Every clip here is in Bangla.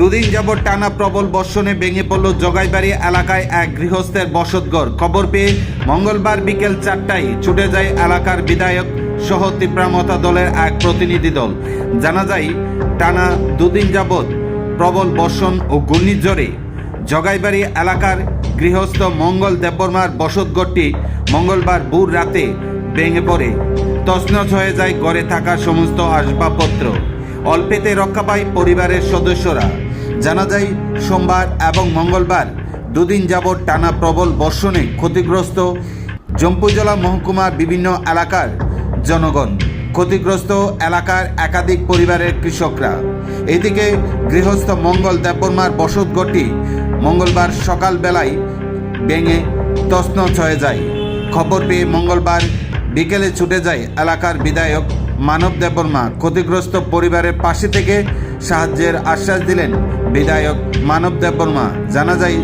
দুদিন যাবৎ টানা প্রবল বর্ষণে ভেঙে পড়ল জগাইবাড়ি এলাকায় এক গৃহস্থের বসতঘর। খবর পেয়ে মঙ্গলবার বিকেল চারটায় ছুটে যায় এলাকার বিধায়ক সহ তীব্রামতা দলের এক প্রতিনিধি দল। জানা যায়, টানা দুদিন যাবৎ প্রবল বর্ষণ ও ঘূর্ণিঝড়ে জগাইবাড়ি এলাকার গৃহস্থ মঙ্গল দেববর্মার বসতঘরটি মঙ্গলবার ভোর রাতে ভেঙে পড়ে। তছনছ হয়ে যায় ঘরে থাকা সমস্ত আসবাবপত্র। অল্পেতে রক্ষা পায় পরিবারের সদস্যরা। জানা যায়, সোমবার এবং মঙ্গলবার দুদিন যাবৎ টানা প্রবল বর্ষণে ক্ষতিগ্রস্ত জম্পুজলা মহকুমার বিভিন্ন এলাকার জনগণ, ক্ষতিগ্রস্ত এলাকার একাধিক পরিবারের কৃষকরা। এদিকে গৃহস্থ মঙ্গল দেববর্মার বসতঘরটি মঙ্গলবার সকালবেলায় ভেঙে তছনছ হয়ে যায়। খবর পেয়ে মঙ্গলবার বিকেলে ছুটে যায় এলাকার বিধায়ক মানব দেববর্মা ক্ষতিগ্রস্ত পরিবারের পাশে থেকে সাহায্যের আশ্বাস দিলেন বিধায়ক মানব দেববর্মা জানা যায়,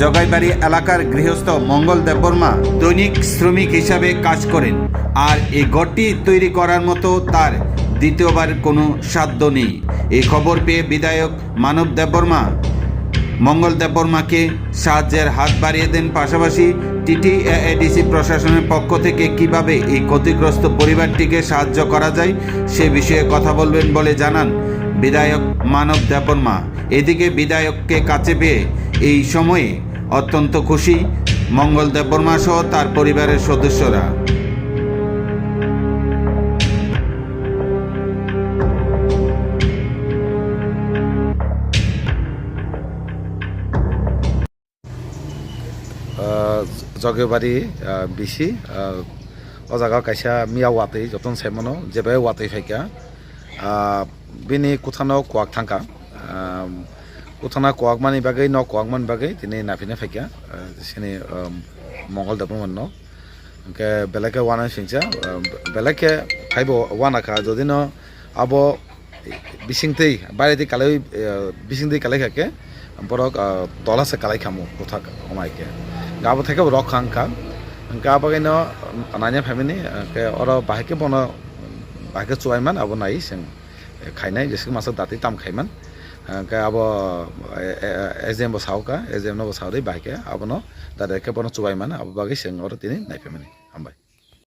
জগাইবাড়ি এলাকার গৃহস্থ মঙ্গল দেববর্মা দৈনিক শ্রমিক হিসাবে কাজ করেন। আর এই ঘরটি তৈরি করার মতো তার দ্বিতীয়বার কোনো সাধ্য নেই। এই খবর পেয়ে বিধায়ক মানব দেববর্মা মঙ্গল দেববর্মাকে সাহায্যের হাত বাড়িয়ে দেন। পাশাপাশি টিটি এডিসি প্রশাসনের পক্ষ থেকে কীভাবে এই ক্ষতিগ্রস্ত পরিবারটিকে সাহায্য করা যায় সে বিষয়ে কথা বলবেন বলে জানান বিধায়ক মানব দেববর্মা এদিকে বিধায়ককে কাছে পেয়ে এই সময়ে অত্যন্ত খুশি মঙ্গল দেববর্মা সহ তার পরিবারের সদস্যরা। जगेबारी बिसि o jaga kaisa miya watui joton saimano jebai watui faika bini kuthano kuak thangka kuthana kuak mani bagai no kuak mani bagai tini nafine faika sini mongol dapo manno ke belake wana singcha belake faibo wana ka যদি no abo bisingtei বাইরে কালাই কালাই tola se kalai kamu kuthak omaike gabo থেকে রক হাংকা গা বাগাইনো নানিয়া family ke oro bahike bono bahike chuaiman abo nai sing khainai jeske masa dati tam khaiman ke abo এজেম bo sauka এজেম saudai bahike abo no dada ke bono chuaiman abo bagi sing oro tini naifemani ambai